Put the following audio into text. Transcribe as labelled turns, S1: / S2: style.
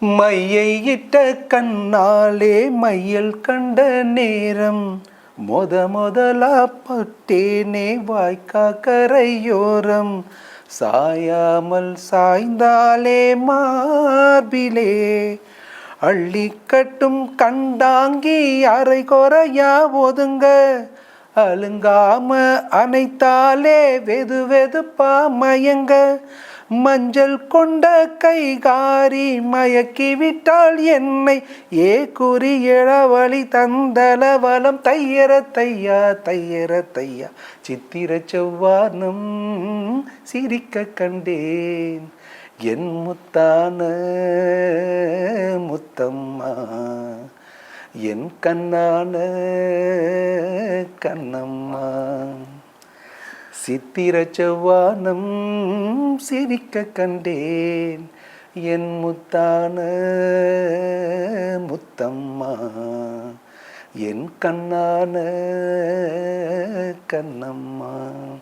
S1: மையை இட்ட கண்ணாலே மையல் கண்ட நேரம். மொத முதலா பட்டேனே வாய்க்கா கரையோரம் சாயாமல் சாய்ந்தாலே மார்பிலே. அள்ளி கட்டும் கண்டாங்கி அரை குறையா ஒதுங்க. அழுங்காம அனைத்தாலே வெது வெதுப்பா மயங்க. மஞ்சள் கொண்ட கைகாரி மயக்கிவிட்டாள் என்னை. ஏ குறி இளவழி தந்தலவலம் தையர தையா தையர தையா. சித்திர செவ்வானம் சிரிக்க கண்டேன். என் முத்தான முத்தம்மா என் கண்ணான கண்ணம்மா. சித்திர செவ்வானம் சிரிக்க கண்டேன். என் முத்தான முத்தம்மா என் கண்ணான கண்ணம்மா.